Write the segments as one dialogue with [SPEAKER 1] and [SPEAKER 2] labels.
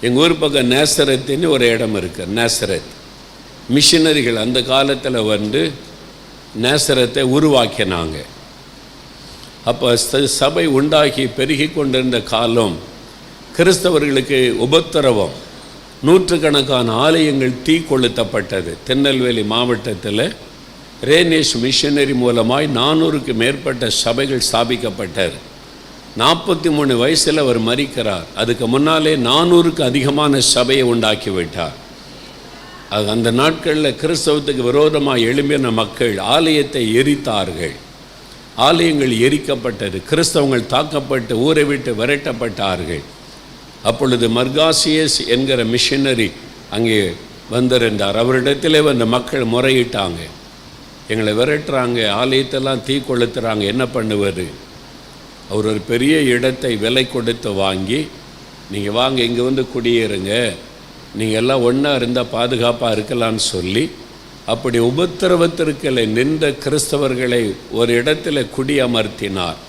[SPEAKER 1] எங்கள் ஊர் பக்கம் நேசரத்துன்னு ஒரு இடம் இருக்குது நேசரத். மிஷினரிகள் அந்த காலத்தில் வந்து நேசரத்தை உருவாக்கினாங்க. அப்போ சபை உண்டாகி பெருகி கொண்டிருந்த காலம் கிறிஸ்தவர்களுக்கு உபத்திரவம். நூற்றுக்கணக்கான ஆலயங்கள் தீ கொளுத்தப்பட்டது. திருநெல்வேலி மாவட்டத்தில் ரேனேஷ் மிஷனரி மூலமாய் நானூறுக்கு மேற்பட்ட சபைகள் ஸ்தாபிக்கப்பட்டது. நாற்பத்தி மூணு வயசில் அவர் மறிக்கிறார். அதுக்கு முன்னாலே நானூறுக்கு அதிகமான சபையை உண்டாக்கி விட்டார். அது அந்த நாட்களில் கிறிஸ்தவத்துக்கு விரோதமாக எழும்பின மக்கள் ஆலயத்தை எரித்தார்கள். ஆலயங்கள் எரிக்கப்பட்டது. கிறிஸ்தவங்கள் தாக்கப்பட்டு ஊரை விட்டு விரட்டப்பட்டார்கள். அப்பொழுது மர்காசியஸ் என்கிற மிஷினரி அங்கே வந்திருந்தார். அவரிடத்திலே வந்த மக்கள் முறையிட்டாங்க. எங்களை விரட்டுறாங்க ஆலயத்தெல்லாம் தீ கொளுத்துறாங்க என்ன பண்ணுவது? அவர் ஒரு பெரிய இடத்தை விலை கொடுத்து வாங்கி நீங்கள் வாங்க இங்கே வந்து குடியேறுங்க. நீங்கள் எல்லாம் ஒன்றா இருந்தால் பாதுகாப்பாக இருக்கலாம்னு சொல்லி அப்படி உபத்திரவத்திற்களை நின்ற கிறிஸ்தவர்களை ஒரு இடத்துல குடியமர்த்தினார்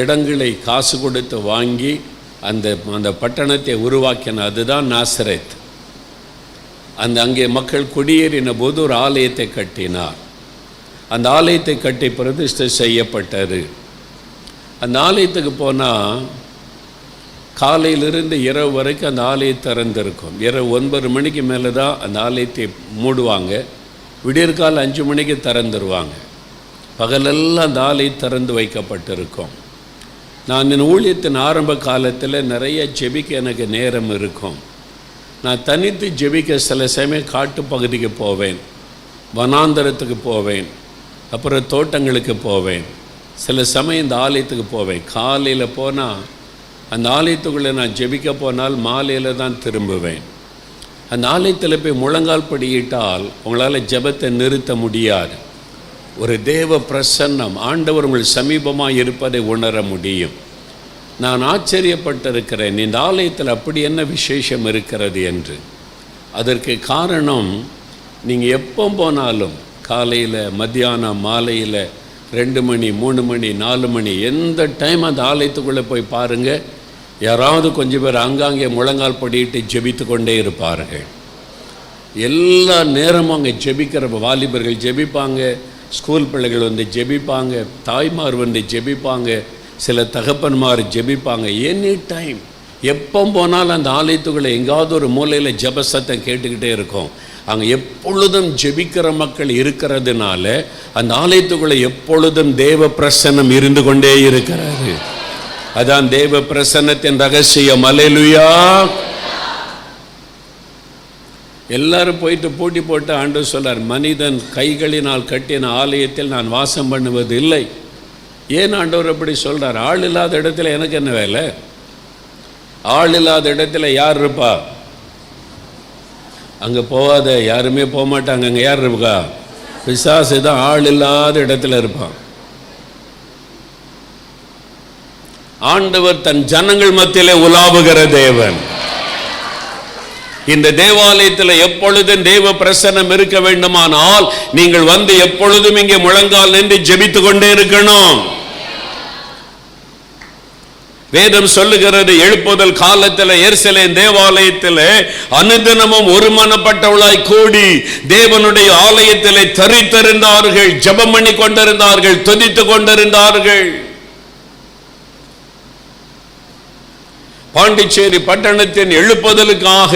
[SPEAKER 1] இடங்களை காசு கொடுத்து வாங்கி அந்த அந்த பட்டணத்தை உருவாக்கின அதுதான் நாசரேத். அந்த அங்கே மக்கள் குடியேறின போது ஒரு ஆலயத்தை கட்டினார். அந்த ஆலயத்தை கட்டி பிரதிஷ்டை செய்யப்பட்டது. அந்த ஆலயத்துக்கு போனால் காலையிலிருந்து இரவு வரைக்கும் அந்த ஆலயம் திறந்திருக்கும். இரவு ஒன்பது மணிக்கு மேலே தான் அந்த ஆலயத்தை மூடுவாங்க. விடியற்கால அஞ்சு மணிக்கு திறந்துருவாங்க. பகலெல்லாம் அந்த ஆலயம் திறந்து வைக்கப்பட்டிருக்கும். நான் என் ஊழியத்தின் ஆரம்ப காலத்தில் நிறைய ஜெபிக்க எனக்கு நேரம் இருக்கும். நான் தனித்து ஜெபிக்க சில சமயம் காட்டு பகுதிக்கு போவேன். வனாந்தரத்துக்கு போவேன். அப்புறம் தோட்டங்களுக்கு போவேன். சில சமயம் இந்த ஆலயத்துக்கு போவேன். காலையில் போனால் அந்த ஆலயத்துக்குள்ளே நான் ஜெபிக்க போனால் மாலையில் தான் திரும்புவேன். அந்த ஆலயத்தில் போய் முழங்கால் படியிட்டால் உங்களால் ஜெபத்தை நிறுத்த முடியாது. ஒரு தேவ பிரசன்னம் ஆண்டவர் உங்கள் சமீபமாக இருப்பதை உணர முடியும். நான் ஆச்சரியப்பட்டிருக்கிறேன் இந்த ஆலயத்தில் அப்படி என்ன விசேஷம் இருக்கிறது என்று. அதற்கு காரணம் நீங்கள் எப்போ போனாலும் காலையில் மத்தியானம் மாலையில் ரெண்டு மணி மூணு மணி நாலு மணி எந்த டைம் அந்த ஆலயத்துக்குள்ளே போய் பாருங்கள் யாராவது கொஞ்சம் பேர் அங்காங்கே முழங்கால் படிட்டு ஜெபித்து கொண்டே இருப்பார்கள். எல்லா நேரமும் அங்கே ஜெபிக்கிற வாலிபர்கள் ஜெபிப்பாங்க. ஸ்கூல் பிள்ளைகள் வந்து ஜெபிப்பாங்க. தாய்மார் வந்து ஜெபிப்பாங்க. சில தகப்பன்மார் ஜெபிப்பாங்க. எனி டைம் எப்போ போனாலும் அந்த ஆலயத்துக்குள்ளே எங்காவது ஒரு மூலையில் ஜெப சத்தம் கேட்டுக்கிட்டே இருக்கும். அங்கே எப்பொழுதும் ஜெபிக்கிற மக்கள் இருக்கிறதுனால அந்த ஆலயத்துக்குள்ளே எப்பொழுதும் தேவ பிரசன்னம் இருந்து கொண்டே இருக்கிறாரு அதான் தேவ பிரசன்னத்தின் ரகசியம். அலைலுயா எல்லாரும் போயிட்டு போட்டி போட்டு ஆண்டு சொல்லார் மனிதன் கைகளினால் கட்டின ஆலயத்தில் நான் வாசம் பண்ணுவது இல்லை ஏன் ஆண்டவர் அப்படி சொல்றார்? ஆள் இல்லாத இடத்துல எனக்கு என்ன வேலை? ஆள் இல்லாத இடத்துல யார் இருப்பா? அங்கே போகாத யாருமே போக மாட்டாங்க அங்கே யார் இருப்பா? பிசாசு தான் ஆள் இல்லாத இடத்துல இருப்பான். ஆண்டவர் தன் ஜனங்கள் மத்தியிலே உலாவுகிற தேவன். இந்த தேவாலயத்தில் எப்பொழுதும் தேவ பிரசன்னம் இருக்க வேண்டுமானால் நீங்கள் வந்து எப்பொழுதும் இங்கே முழங்கால் நின்று ஜெபித்து கொண்டே இருக்கணும். வேதம் சொல்லுகிறது எழுப்புதல் காலத்தில் எருசலேம் தேவாலயத்தில் அனுதினமும் ஒருமனப்பட்டவளாய் கூடி தேவனுடைய ஆலயத்தில் தரித்திருந்தார்கள் ஜெபம் பண்ணி கொண்டிருந்தார்கள் துதித்து கொண்டிருந்தார்கள். பாண்டிச்சேரி பட்டணத்தின் எழுப்புதலுக்காக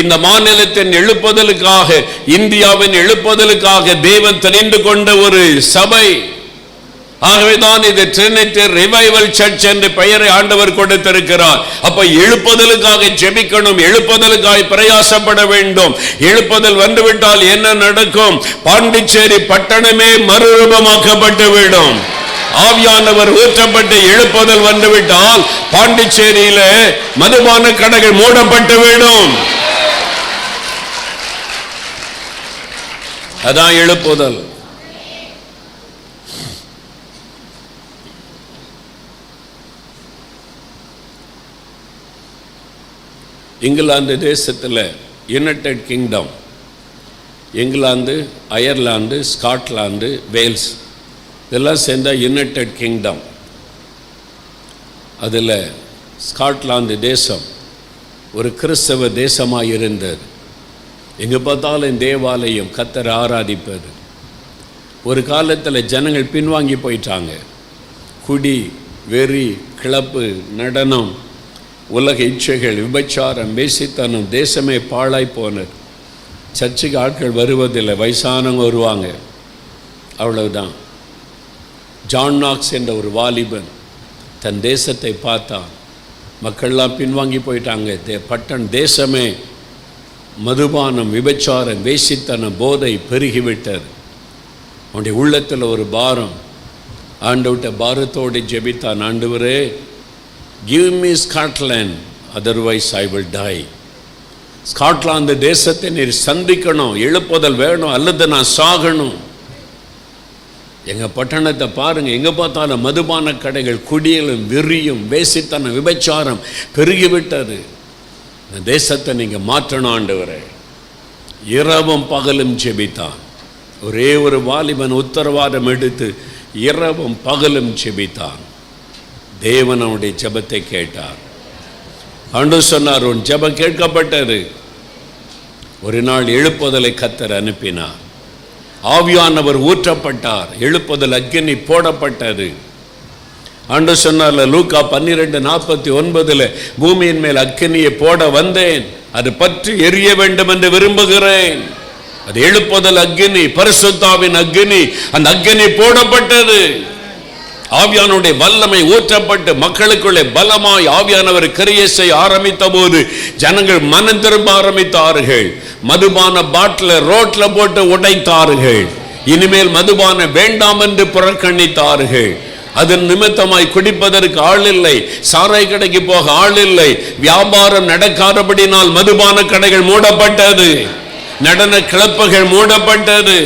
[SPEAKER 1] இந்த மாநிலத்தின் எழுப்புதலுக்காக இந்தியாவின் எழுப்புதலுக்காக தேவன் தெரிந்து கொண்ட ஒரு சபை. ஆகவேதான் இது ட்ரினிட்டி ரிவைவல் சர்ச் என்று பெயரை ஆண்டவர் கொடுத்திருக்கிறார். அப்ப எழுப்புதலுக்காக ஜெபிக்கணும் எழுப்புதலுக்காக பிரயாசப்பட வேண்டும். எழுப்புதல் வந்துவிட்டால் என்ன நடக்கும்? பாண்டிச்சேரி பட்டணமே மறுரூபமாக்கப்பட்டுவிடும். ஆவியானவர் ஊற்றப்பட்டு எழுப்புதல் வந்துவிட்டால் பாண்டிச்சேரியில மதுபான கடைகள் மூடப்பட்டு விடும் அதான் எழுப்புதல். இங்கிலாந்து தேசத்தில் யுனைடெட் கிங்டம் இங்கிலாந்து அயர்லாந்து ஸ்காட்லாந்து வேல்ஸ் இதெல்லாம் சேர்ந்தால் யுனைடெட் கிங்டம் அதில் ஸ்காட்லாந்து தேசம் ஒரு கிறிஸ்தவ தேசமாக இருந்தது எங்கே பார்த்தாலும் தேவாலயம் கத்தரை ஆராதிப்பது. ஒரு காலத்தில் ஜனங்கள் பின்வாங்கி போயிட்டாங்க. குடி வெறி கிளப்பு நடனம் உலக இச்சைகள் விபச்சாரம் வேசித்தனம் தேசமே பாழாய் போனது சர்ச்சுக்கு ஆட்கள் வருவதில்லை. வயசானவங்க வருவாங்க. அவ்வளவுதான். ஜான் நாக்ஸ் என்ற ஒரு வாலிபன் தன் தேசத்தை பார்த்தான். மக்கள்லாம் பின்வாங்கி போயிட்டாங்க. தே பட்டன் தேசமே மதுபானம் விபச்சாரம் வேசித்தனம் போதை பெருகிவிட்டது. அவனுடைய உள்ளத்தில் ஒரு பாரம். ஆண்டவட்ட பாரத்தோடு ஜெபித்தான். ஆண்டவரே give me Scotland otherwise I will die Scotland தேசத்தை நீர் சந்திக்கணும் எழுப்புதல் வேணும் அல்லது நான் சாகணும். எங்கள் பட்டணத்தை பாருங்கள் எங்கே பார்த்தாலும் மதுபான கடைகள் குடியலும் வெறியும் வேசித்தனம் விபச்சாரம் பெருகிவிட்டது. இந்த தேசத்தை நீங்கள் மாற்றணும் ஆண்டவரே. இரவும் பகலும் ஜெபித்தான். ஒரே ஒரு வாலிபன் உத்தரவாதம் எடுத்து இரவும் பகலும் ஜெபித்தான். தேவன் அவனுடைய ஜெபத்தை கேட்டார். ஆண்டு சொன்னார் உன் ஜெபம் கேட்கப்பட்டது. ஒரு நாள் எழுப்புதலை கத்தர் அனுப்பினார். ஆவியானவர் ஊற்றப்பட்டார் எழுப்புதல் அக்கினி போடப்பட்டது. ஆண்டு சொன்னார்ல லூக்கா பன்னிரெண்டு நாற்பத்தி ஒன்பதுல பூமியின் மேல் அக்கினியை போட வந்தேன் அது பற்றி எரிய வேண்டும் என்று விரும்புகிறேன். அது எழுப்புதல் அக்கினி பரிசுத்தாவின் அக்கினி அந்த அக்னி போடப்பட்டது. ஆவியானுடைய வல்லமை ஊற்றப்பட்டு மக்களுக்குள்ளே பலமாய் ஆவியானவர் கிரியை செய்ய ஆரம்பித்த போது ஜனங்கள் மனம் திரும்ப ஆரம்பித்தார்கள். மதுபான பாட்டில ரோட்ல போட்டு உடைத்தார்கள். இனிமேல் மதுபான வேண்டாம் என்று புறக்கணித்தார்கள். அதன் நிமித்தமாய் குடிப்பதற்கு ஆள் இல்லை. சாராய் கடைக்கு போக ஆள் இல்லை. வியாபாரம் நடக்காதபடினால் மதுபான கடைகள் மூடப்பட்டது. நடன கிளப்புகள் மூடப்பட்டது.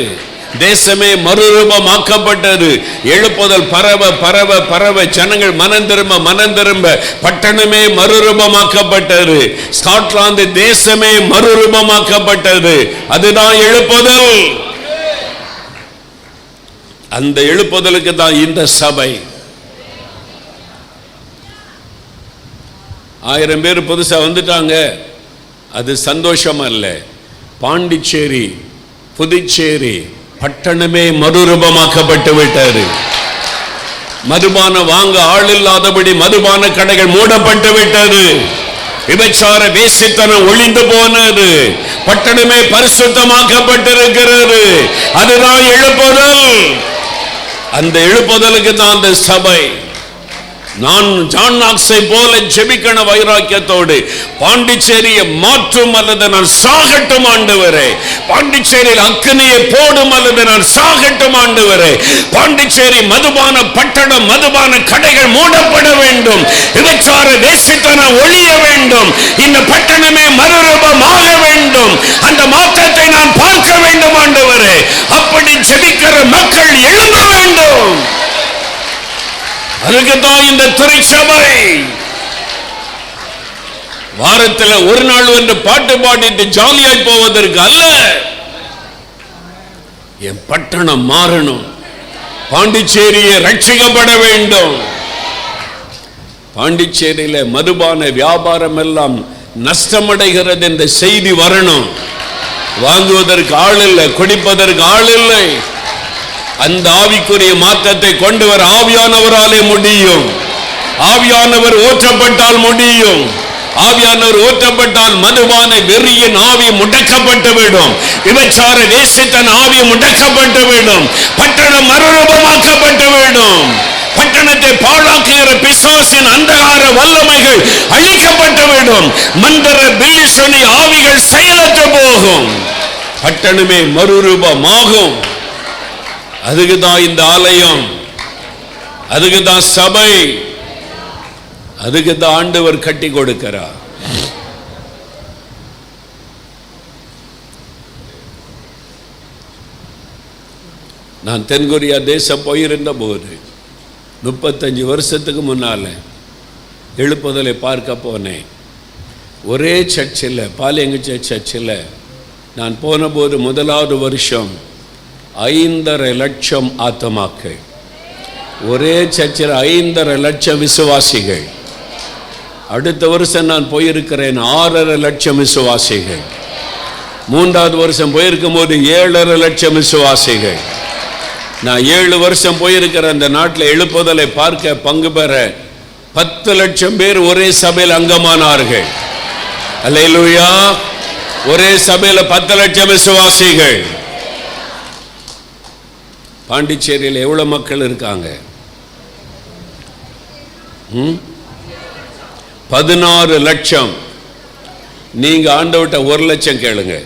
[SPEAKER 1] தேசமே மறுரூபமாக்கப்பட்டது. எழுப்புதல் பரவ பரவ பரவ ஜனங்கள் மனம் திரும்ப மனம் திரும்ப பட்டணமே மறுரூபமாக்கப்பட்டது. ஸ்காட்லாந்து தேசமே மறுரூபமாக்கப்பட்டது. அதுதான் எழுப்புதல். அந்த எழுப்புதலுக்கு தான் இந்த சபை. ஆயிரம் பேர் புதுசா வந்துட்டாங்க. அது சந்தோஷம் அல்ல பாண்டிச்சேரி புதுச்சேரி பட்டணமே மறுரூபமாக்கப்பட்டு விட்டது. மதுபான வாங்க ஆள் இல்லாதபடி மதுபான கடைகள் மூடப்பட்டு விட்டது. விபச்சார வேசித்தனம் ஒளிந்து போனது. பட்டணமே பரிசுத்தமாக்கப்பட்டிருக்கிறது. அதுதான் எழுப்புதல். அந்த எழுப்புதலுக்கு தான் அந்த சபை. நான் ஜான் நாக்ஸை போல ஜெபிக்கண வைராக்கியத்தோடு பாண்டிச்சேரியை மாற்றும் அல்லது நான் சாகட்டும் ஆண்டவரே. பாண்டிச்சேரியில் அக்கனியை போடும் அல்லது நான் சாகட்டும் ஆண்டவரே. பாண்டிச்சேரி மதுபான பட்டணம் மதுபான கடைகள் மூடப்பட வேண்டும். விபச்சார தேசித்தன ஒழிய வேண்டும். இந்த பட்டணமே மறுரூபமாக வேண்டும். அந்த மாற்றத்தை நான் பார்க்க வேண்டும் ஆண்டவரே. அப்படி தான் இந்த திருச்சபை வாரத்தில் ஒரு நாள் வந்து பாட்டு பாடிட்டு ஜாலியாய் போவதற்கு அல்ல. என் பட்டணம் மாறணும். பாண்டிச்சேரியை ரட்சிக்கப்பட வேண்டும். பாண்டிச்சேரியில மதுபான வியாபாரம் எல்லாம் நஷ்டமடைகிறது என்ற செய்தி வரணும். வாங்குவதற்கு ஆள் இல்லை குடிப்பதற்கு ஆள் இல்லை. அந்த ஆவிக்குரிய மாற்றத்தை கொண்டு வர ஆவியானவராலே முடியும். ஆவியானவர் ஊற்றப்பட்டால் முடியும். ஆவியானவர் ஊற்றப்பட்டால் மதுபான வெறியின் ஆவி முடக்கப்பட்டு விடும். விபச்சார தேசத்தின் ஆவி முடக்கப்பட்டு விடும். பட்டணம் மறுரூபமாக்கப்பட்டு விடும். பட்டணத்தை பாழாக்குகிற பிசாசின் அந்தகார வல்லமைகள் அழிக்கப்பட்டு விடும். மந்திர பில்லி ஆவிகள் செயலற்று போகும். பட்டணமே மறுரூபமாகும். அதுக்கு தான் இந்த ஆலயம். அதுக்கு தான் சபை. அதுக்கு தான் ஆண்டவர் கட்டி கொடுக்கிறார். நான் தென்கொரியா தேசம் போயிருந்த போது முப்பத்தஞ்சு வருஷத்துக்கு முன்னால எழுப்புதலை பார்க்க போனேன். ஒரே சர்ச்சில் பாலியங்குச்ச சர்ச்சில் நான் போன போது முதலாவது வருஷம் ஐந்தரை லட்சம் ஆத்மாக்கள். ஒரே சர்ச்சில் ஐந்தரை லட்சம் விசுவாசிகள். அடுத்த வருஷம் நான் போயிருக்கிறேன் ஆறரை லட்சம் விசுவாசிகள். மூன்றாவது வருஷம் போயிருக்கும் போது ஏழரை லட்சம் விசுவாசிகள். நான் ஏழு வருஷம் போயிருக்கிற அந்த நாட்டில் எழுப்புதலை பார்க்க பங்கு பெற பத்து லட்சம் பேர் ஒரே சபையில் அங்கமானார்கள். அல்லேலூயா. ஒரே சபையில் பத்து லட்சம் விசுவாசிகள். பாண்டிச்சேரியில் எவ்வளோ மக்கள் இருக்காங்க? பதினாறு லட்சம். நீங்க ஆண்டவட்ட ஒரு லட்சம் கேளுங்க.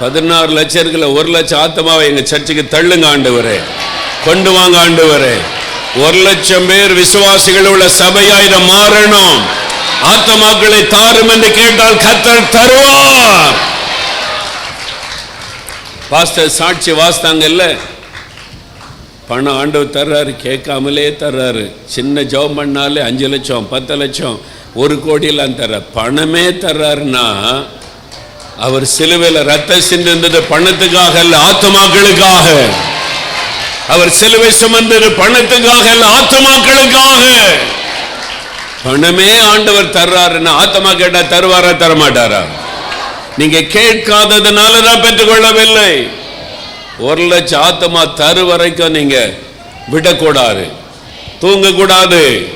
[SPEAKER 1] பதினாறு லட்சம் இருக்கல ஒரு லட்சம் ஆத்தமாவை எங்க சர்ச்சுக்கு தள்ளுங்க ஆண்டவரே. கொண்டு வாங்க ஆண்டவரே. ஒரு லட்சம் பேர் விசுவாசிகள் உள்ள சபையாய் இதை மாறணும். ஆத்தமாக்களை தாரும் என்று கேட்டால் கத்தர் தருவார். பாஸ்டர் சாட்சி வாசித்தாங்கல்ல பணம் ஆண்டவர் தர்றாரு கேட்காமலே தர்றாரு. சின்ன ஜெபம் பண்ணாலே அஞ்சு லட்சம் பத்து லட்சம் ஒரு கோடியெல்லாம் தர்ற பணமே தர்றாருன்னா அவர் சிலுவையில் ரத்த சிந்திருந்தது பணத்துக்காக அல்ல ஆத்மாக்களுக்காக அவர் சிலுவை சுமந்தது பணத்துக்காக அல்ல ஆத்மாக்களுக்காக பணமே ஆண்டவர் தர்றாருன்னா ஆத்மா கேட்டா தருவாரா தரமாட்டாரா? நீங்க கேட்காததுனால தான் பெற்றுக்கொள்ளவில்லை. ஒரு லட்சம் ஆத்தமா தரு வரைக்கும் நீங்க விடக்கூடாது. தூங்கக்கூடாது.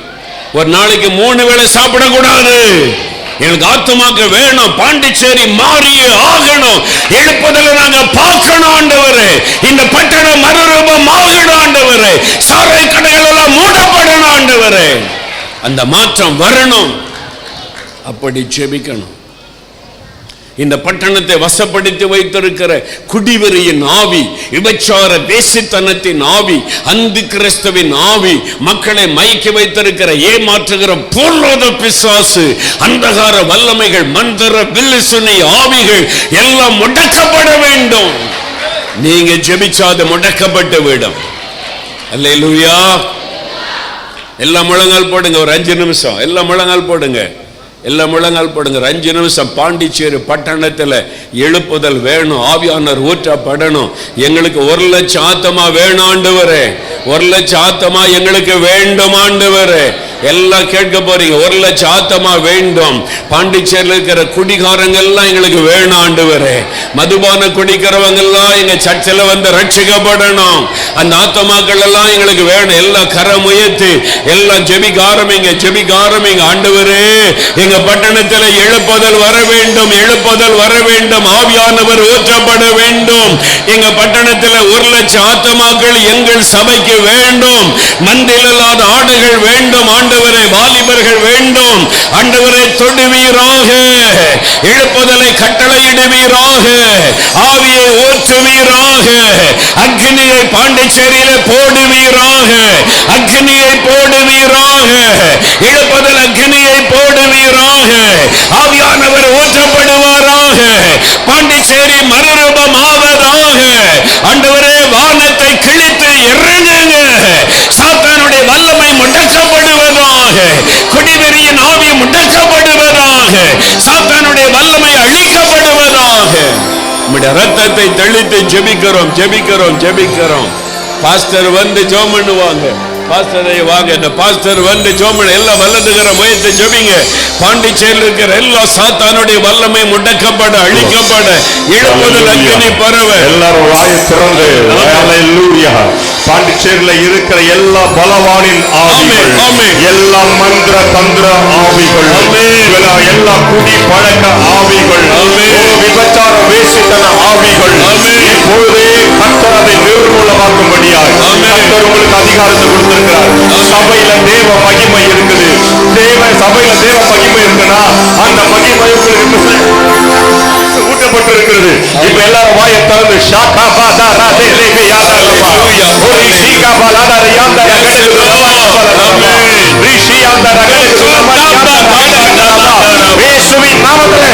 [SPEAKER 1] ஒரு நாளைக்கு மூணு வேளை சாப்பிடக்கூடாது. எனக்கு ஆத்மாக்கு வேணும். பாண்டிச்சேரி மாறிய ஆகணும். எழுப்பதில் நாங்க பார்க்கணும் ஆண்டவரே. இந்த பட்டணம் மறுரூபம் ஆகணும் ஆண்டவரே. சாலை கடைகள் எல்லாம் மூடப்படணும் ஆண்டவரே. அந்த மாற்றம் வரணும். அப்படி செபிக்கணும் இந்த பட்டணத்தை வசப்படுத்தி வைத்திருக்கிற குடிவெறியின் ஆவி விபச்சார தேசித்தனத்தின் ஆவி அந்து கிறிஸ்துவின் ஆவி மக்களை மயக்கி வைத்திருக்கிற ஏமாற்றுகிற பொருளாத பிசாசு அந்தகார வல்லமைகள் மந்திர வில்லுசுனை ஆவிகள் எல்லாம் முடக்கப்பட வேண்டும். நீங்க ஜெபிச்சாது முடக்கப்பட்டு விடும். அல்ல எல்லாம் முழங்கால் போடுங்க ஒரு அஞ்சு நிமிஷம். எல்லாம் முழங்கால் போடுங்க. எல்லாம் முழங்கால் போடுங்க. அஞ்சு நிமிஷம் பாண்டிச்சேரி பட்டணத்தில் எழுப்புதல் வேணும். ஆவியானர் ஊற்றப்படணும். எங்களுக்கு ஒரு லட்சம் ஆத்தமா வேணும் ஆண்டவரே. ஒரு லட்சம் ஆத்தமா எங்களுக்கு வேண்டும் ஆண்டவரே. எல்லாம் கேட்க போறீங்க. ஒரு லட்சம் ஆத்தமா வேண்டும். பாண்டிச்சேரியில் இருக்கிற குடிகாரங்க எல்லாம் எங்களுக்கு வேணும் ஆண்டு வரே மதுபான குடிக்கிறவங்க எல்லாம் எங்க சர்ச்சில் வந்து ரட்சிக்கப்படணும். அந்த ஆத்தமாக்கள் எல்லாம் எங்களுக்கு வேணும் எல்லாம் கரம் உயர்த்தி எல்லாம் ஜெபிக்க ஆரம்பிங்க ஜெபிக்க ஆரம்பிங்க ஆண்டவரே. எங்க பட்டணத்தில் எழுப்புதல் வர வேண்டும் எழுப்புதல் வர வேண்டும். ஆவியானவர் ஊற்றப்பட வேண்டும். எங்க பட்டணத்தில் ஒரு லட்சம் ஆத்தமாக்கள் எங்கள் சபைக்கு வேண்டும். மந்தில் இல்லாத ஆடுகள் வேண்டும். ஆண்டு ஆண்டவரே வாலிபர்கள் வேண்டும். ஆண்டவரை தொடுவீராக எழுப்புதலை கட்டளையிடுவீராக. ஆவியை ஊற்றுவீராக அக்னியை பாண்டிச்சேரியில போடுவீராக. அக்னியை போடுவீராக. எழுப்புதல் அக்னியை போடுவீராக. ஆவியானவர் ஊற்றப்படுவாராக பாண்டிச்சேரி மறுரூபம் ஆவதாக ஆண்டவரே வானத்தை கிழித்து இறங்குங்க. சாத்தானுடைய வல்லமை முடக்கப்படுவது முடக்கப்படுவதாக குடிவெறியின் ஆவி முடக்கப்படுவதாக சாத்தானுடைய வல்லமை அழிக்கப்படுவதாக. நம்முடைய ரத்தத்தை தெளித்து ஜெபிக்கிறோம் ஜெபிக்கிறோம் ஜெபிக்கிறோம். பாஸ்டர் வந்து ஜோம் பண்ணுவாங்க. பாஸ்டரை வாங்க. இந்த பாஸ்டர் வந்து ஜோமன் எல்லாம் வல்லதுகிற முயற்சி ஜெபிங்க. பாண்டிச்சேரியில் இருக்கிற எல்லா சாத்தானுடைய வல்லமை முடக்கப்பட அழிக்கப்பட இழுப்புதல் அக்கினி பரவ.
[SPEAKER 2] எல்லாரும் வாயை திறந்து. பாண்டிச்சேரியில இருக்கிற எல்லா பலவானின் ஆவிகள். எல்லா மந்திர தந்திர ஆவிகள். எல்லா குடி பழக்க ஆவிகள் விபச்சார வேசித்தன ஆவிகள். இப்பொழுதே கர்த்தர் அதை நிர்மூலமாக்கும்படியாக
[SPEAKER 1] ஆமென்.
[SPEAKER 2] கர்த்தர் உங்களுக்கு அதிகாரத்தை கொடுத்திருக்கிறார் சபையில தேவ மகிமை இருக்குது. தேவ சபையில தேவ மகிமை இருக்குன்னா அந்த மகிமை உங்களுக்கு ஊட்டப்பட்டிருக்கிறது. இப்ப எல்லாரும் வாயை திறந்து ஷாக்கா பாதா ராதே லேபே யாதா லபா ஒரு ஷீகா பாலாதா ரியாந்தா ரகடே லபா ரிஷி யாந்தா ரகடே லபா யாந்தா ரகடே இயேசுவின் நாமத்திலே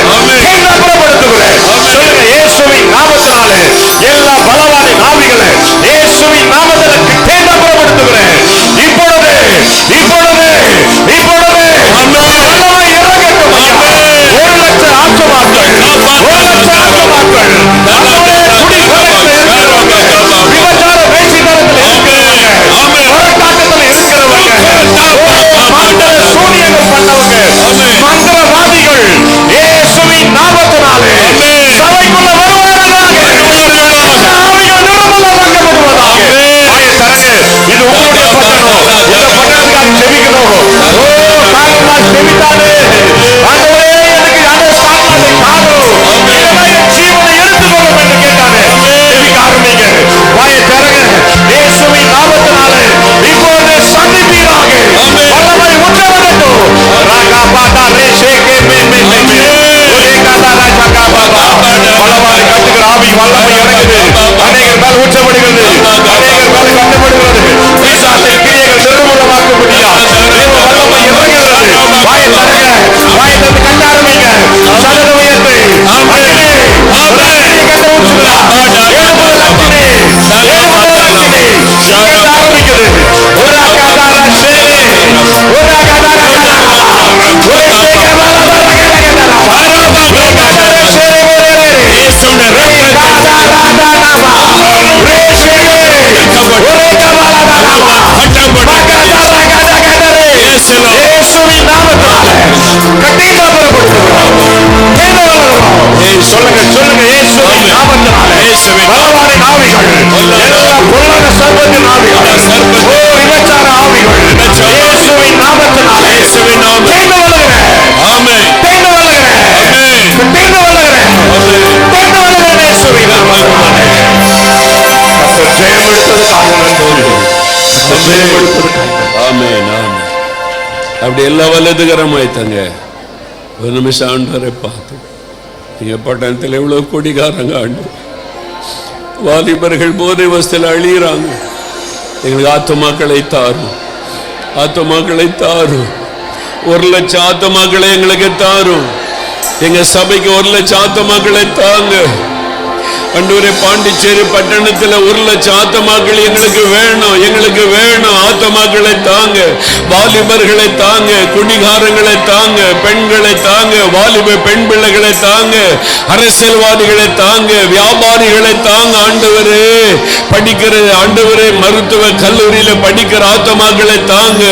[SPEAKER 1] அப்படி எல்லா வலதுகரமாய் தங்க ஒரு நிமிஷம் ஆண்டவரை பார்த்து நீங்கள் பட்டணத்தில் எவ்வளவு கொடிகாரங்க ஆண்டு. வாலிபர்கள் போதை வசத்தில் அழியிறாங்க. எங்களுக்கு ஆத்துமாக்களை தாரும். ஆத்துமாக்களை தாரும். ஒரு லட்சம் ஆத்துமாக்களை எங்களுக்கு தாரும். எங்க சபைக்கு ஒரு லட்சம் ஆத்துமாக்களை தாங்க. அண்டூரே பாண்டிச்சேரி பட்டணத்துல ஒரு லட்சம் ஆத்தமாக்கள் எங்களுக்கு வேணும் எங்களுக்கு வேணும். ஆத்தமாக்களை தாங்க வாலிபர்களை தாங்க குடிகாரங்களை தாங்க பெண்களை தாங்க வாலிப பெண் பிள்ளைகளை தாங்க அரசியல்வாதிகளை தாங்க வியாபாரிகளை தாங்க ஆண்டவரே. படிக்கிற ஆண்டவரே மருத்துவ கல்லூரியில படிக்கிற ஆத்தமாக்களை தாங்க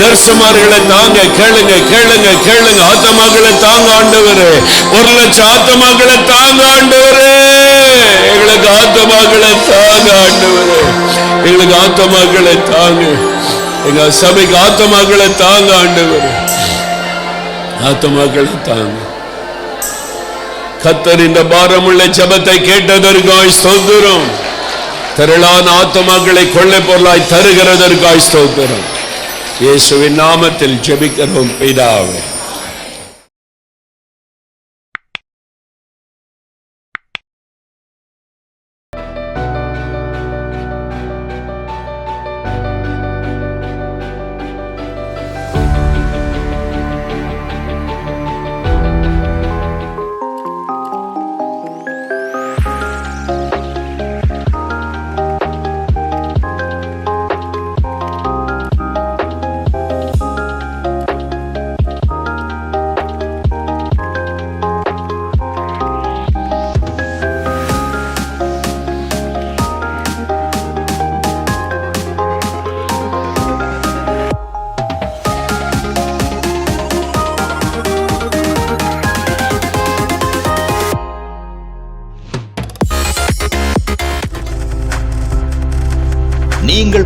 [SPEAKER 1] நர்சுமார்களை தாங்க கேளுங்க கேளுங்க கேளுங்க. ஆத்தமாக்களை தாங்க ஆண்டவரே. ஒரு லட்சம் ஆத்தமாக்களை தாங்க ஆண்டவரே. எங்களுக்கு ஆத்தமாக்களை தாங்க ஆண்டவரே. எங்களுக்கு ஆத்தமாக்களை தாங்க. எங்க சபைக்கு ஆத்தமாக்களை தாங்க ஆண்டவரே. ஆத்தமாக்களை தாங்க. கத்தர் இந்த பாரமுள்ள ஜபத்தை கேட்டதற்காய் ஸ்தோத்திரம். திரளான ஆத்தமாக்களை கொள்ளை பொருளாய் தருகிறதற்காய் ஸ்தோத்திரம். இயேசுவின் நாமத்தில் ஜெபிக்கிறோம் பிதாவே.